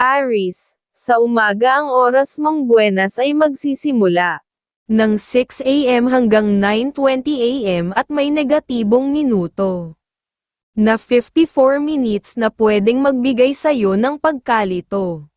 Aris, sa umaga ang oras mong buenas ay magsisimula ng 6 a.m. hanggang 9.20 a.m. at may negatibong minuto na 54 minutes na pwedeng magbigay sa'yo ng pagkalito.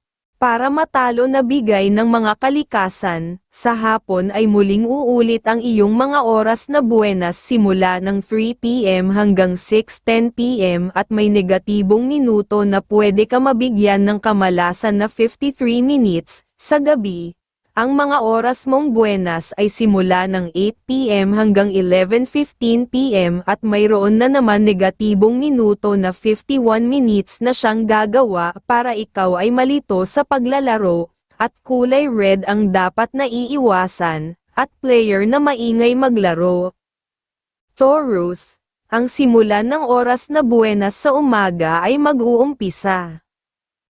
Para matalo na bigay ng mga kalikasan, sa hapon ay muling uulit ang iyong mga oras na buenas simula ng 3pm hanggang 6.10pm at may negatibong minuto na pwede ka mabigyan ng kamalasan na 53 minutes, sa gabi, ang mga oras mong buenas ay simula ng 8pm hanggang 11.15pm at mayroon na naman negatibong minuto na 51 minutes na siyang gagawa para ikaw ay malito sa paglalaro, at kulay red ang dapat na iiwasan, at player na maingay maglaro. Taurus, ang simulan ng oras na buenas sa umaga ay mag-uumpisa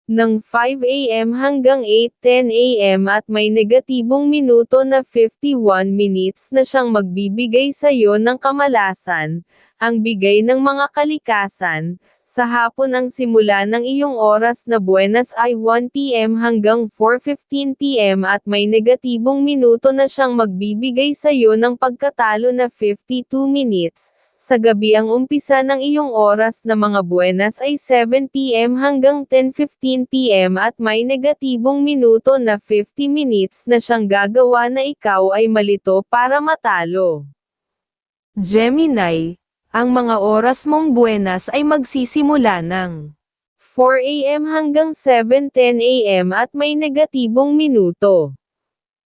ng 5 a.m. hanggang 8.10 a.m. at may negatibong minuto na 51 minutes na siyang magbibigay sa iyo ng kamalasan, ang bigay ng mga kalikasan. Sa hapon ang simula ng iyong oras na buenas ay 1 p.m. hanggang 4.15 p.m. at may negatibong minuto na siyang magbibigay sa iyo ng pagkatalo na 52 minutes. Sa gabi ang umpisa ng iyong oras na mga buenas ay 7pm hanggang 10.15pm at may negatibong minuto na 50 minutes na siyang gagawa na ikaw ay malito para matalo. Gemini, ang mga oras mong buenas ay magsisimula ng 4am hanggang 7.10am at may negatibong minuto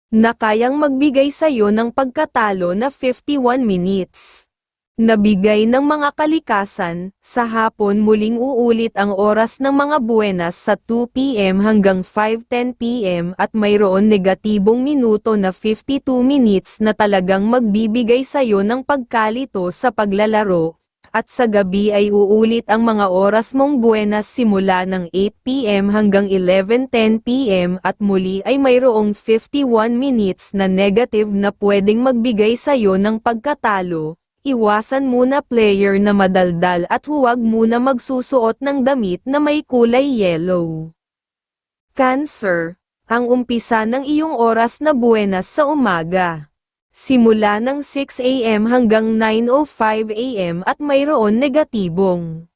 na kayang magbigay sa iyo ng pagkatalo na 51 minutes. Nabigay ng mga kalikasan, sa hapon muling uulit ang oras ng mga buenas sa 2pm hanggang 5.10pm at mayroon negatibong minuto na 52 minutes na talagang magbibigay sayo ng pagkalito sa paglalaro, at sa gabi ay uulit ang mga oras mong buenas simula ng 8pm hanggang 11.10pm at muli ay mayroong 51 minutes na negative na pwedeng magbigay sayo ng pagkatalo Iwasan muna player na madaldal at huwag muna magsusuot ng damit na may kulay yellow. Cancer, ang umpisa ng iyong oras na buenas sa umaga. Simula ng 6 a.m. hanggang 9.05 a.m. at mayroon negatibong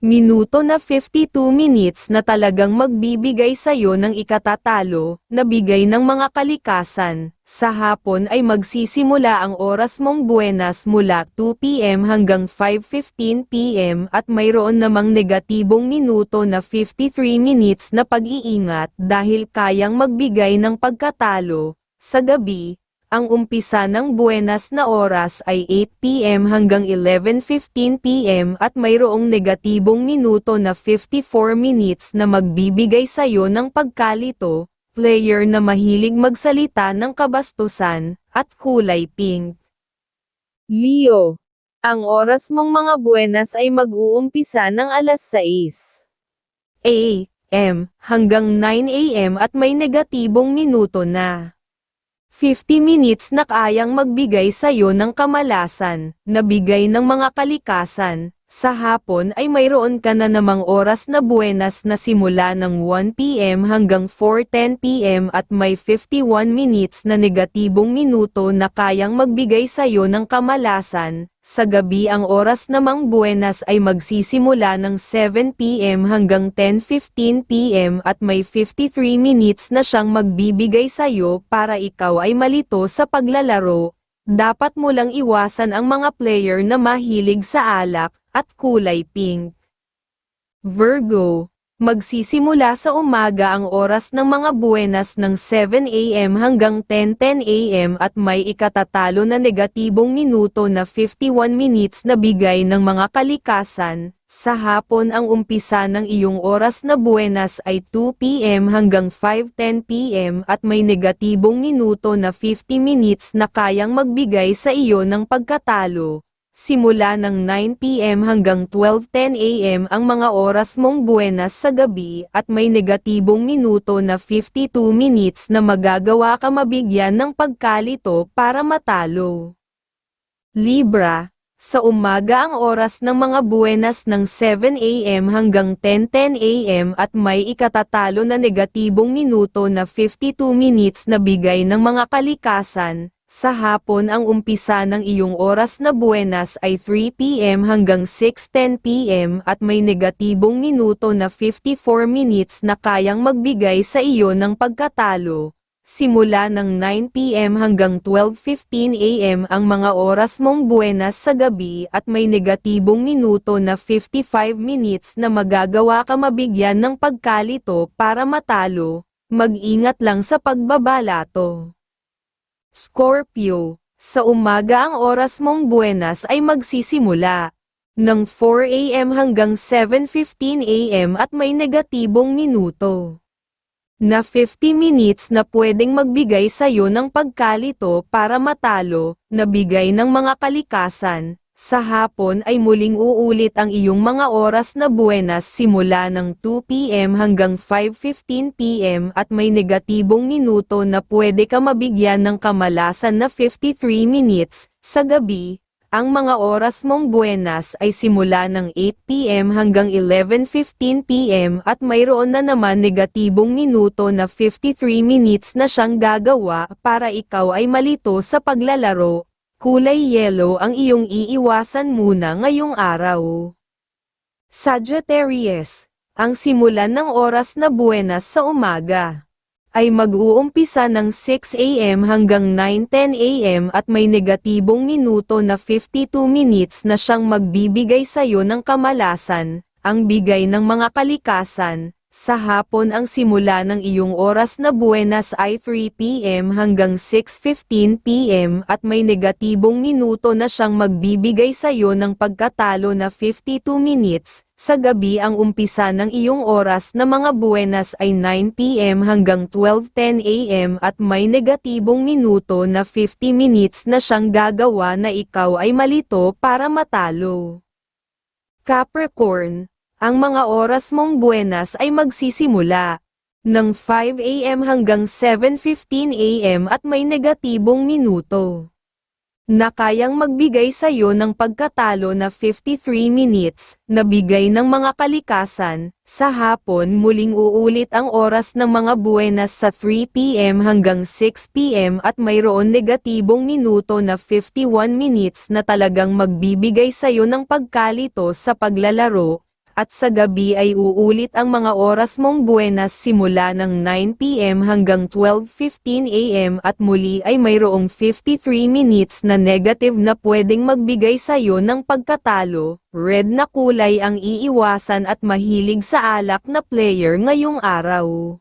minuto na 52 minutes na talagang magbibigay sa'yo ng ikatatalo, na bigay ng mga kalikasan. Sa hapon ay magsisimula ang oras mong buenas mula 2pm hanggang 5.15pm at mayroon namang negatibong minuto na 53 minutes na pag-iingat dahil kayang magbigay ng pagkatalo. Sa gabi, ang umpisa ng buenas na oras ay 8pm hanggang 11.15pm at mayroong negatibong minuto na 54 minutes na magbibigay sayo ng pagkalito, player na mahilig magsalita ng kabastusan, at kulay pink. Leo, ang oras mong mga buenas ay mag-uumpisa ng alas 6 a.m. hanggang 9 a.m. at may negatibong minuto na 50 minutes na kayang magbigay sa'yo ng kamalasan, na bigay ng mga kalikasan. Sa hapon ay mayroon ka na namang oras na buenas na simula ng 1pm hanggang 4.10pm at may 51 minutes na negatibong minuto na kayang magbigay sa'yo ng kamalasan. Sa gabi ang oras namang buenas ay magsisimula ng 7pm hanggang 10.15pm at may 53 minutes na siyang magbibigay sa'yo para ikaw ay malito sa paglalaro. Dapat mo lang iwasan ang mga player na mahilig sa alak at kulay pink. Virgo Magsisimula sa umaga ang oras ng mga buenas ng 7am hanggang 10.10am at may ikatatalo na negatibong minuto na 51 minutes na bigay ng mga kalikasan. Sa hapon ang umpisa ng iyong oras na buenas ay 2pm hanggang 5.10pm at may negatibong minuto na 50 minutes na kayang magbigay sa iyo ng pagkatalo. Simula ng 9pm hanggang 12.10am ang mga oras mong buenas sa gabi at may negatibong minuto na 52 minutes na magagawa ka mabigyan ng pagkalito para matalo. Libra, Sa umaga ang oras ng mga buwenas ng 7 a.m. hanggang 10:10 a.m. at may ikatatalo na negatibong minuto na 52 minutes na bigay ng mga kalikasan. Sa hapon ang umpisa ng iyong oras na buwenas ay 3 p.m. hanggang 6:10 p.m. at may negatibong minuto na 54 minutes na kayang magbigay sa iyo ng pagkatalo simula ng 9pm hanggang 12.15 am ang mga oras mong buenas sa gabi at may negatibong minuto na 55 minutes na magagawa ka mabigyan ng pagkalito para matalo, mag-ingat lang sa pagbabalato. Scorpio, sa umaga ang oras mong buenas ay magsisimula ng 4am hanggang 7.15 am at may negatibong minuto na 50 minutes na pwedeng magbigay sa iyo ng pagkalito para matalo, na ng mga kalikasan. Sa hapon ay muling uulit ang iyong mga oras na buenas simula ng 2pm hanggang 5.15pm at may negatibong minuto na pwede ka mabigyan ng kamalasan na 53 minutes. Sa gabi, ang mga oras mong buenas ay simula ng 8pm hanggang 11.15pm at mayroon na naman negatibong minuto na 53 minutes na siyang gagawa para ikaw ay malito sa paglalaro. Kulay yellow ang iyong iiwasan muna ngayong araw. Sagittarius, ang simulan ng oras na buenas sa umaga ay mag-uumpisa ng 6 a.m. hanggang 9.10 a.m. at may negatibong minuto na 52 minutes na siyang magbibigay sa iyo ng kamalasan, ang bigay ng mga kalikasan. Sa hapon ang simula ng iyong oras na buenas ay 3 p.m. hanggang 6.15 p.m. at may negatibong minuto na siyang magbibigay sa iyo ng pagkatalo na 52 minutes, sa gabi ang umpisa ng iyong oras na mga buenas ay 9pm hanggang 12.10 am at may negatibong minuto na 50 minutes na siyang gagawa na ikaw ay malito para matalo. Capricorn, ang mga oras mong buenas ay magsisimula ng 5am hanggang 7.15 am at may negatibong minuto na kayang magbigay sa iyo ng pagkatalo na 53 minutes, na bigay ng mga kalikasan, sa hapon muling uulit ang oras ng mga buenas sa 3pm hanggang 6pm at mayroon negatibong minuto na 51 minutes na talagang magbibigay sa iyo ng pagkalito sa paglalaro, at sa gabi ay uulit ang mga oras mong buenas simula ng 9pm hanggang 12.15 am at muli ay mayroong 53 minutes na negative na pwedeng magbigay sa iyo ng pagkatalo, red na kulay ang iiwasan at mahilig sa alak na player ngayong araw.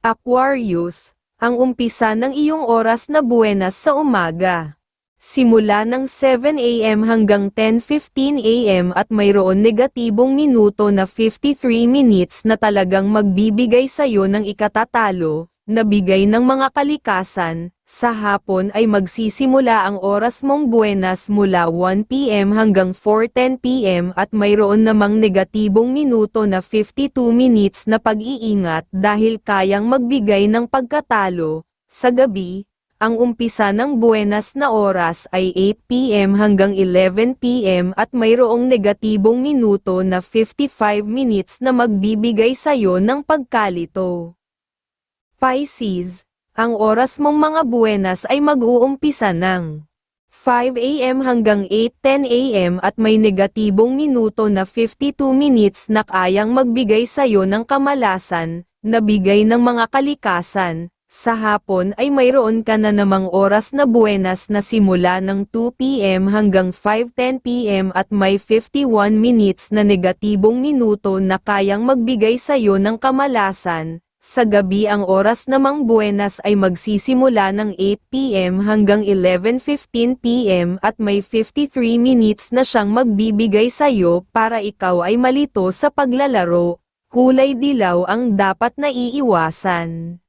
Aquarius, ang umpisa ng iyong oras na buenas sa umaga simula ng 7 a.m. hanggang 10.15 a.m. at mayroon negatibong minuto na 53 minutes na talagang magbibigay sa iyo ng ikatatalo, na bigay ng mga kalikasan, sa hapon ay magsisimula ang oras mong buenas mula 1pm hanggang 4.10pm at mayroon namang negatibong minuto na 52 minutes na pag-iingat dahil kayang magbigay ng pagkatalo, sa gabi, ang umpisa ng buenas na oras ay 8pm hanggang 11pm at mayroong negatibong minuto na 55 minutes na magbibigay sa iyo ng pagkalito. Pisces, ang oras mong mga buenas ay mag-uumpisa ng 5am hanggang 8.10am at may negatibong minuto na 52 minutes na kayang magbigay sa iyo ng kamalasan, na bigay ng mga kalikasan, sa hapon ay mayroon ka na namang oras na buenas na simula ng 2pm hanggang 5.10pm at may 51 minutes na negatibong minuto na kayang magbigay sa iyo ng kamalasan. Sa gabi ang oras namang buenas ay magsisimula ng 8pm hanggang 11.15pm at may 53 minutes na siyang magbibigay sa iyo para ikaw ay malito sa paglalaro. Kulay dilaw ang dapat na iiwasan.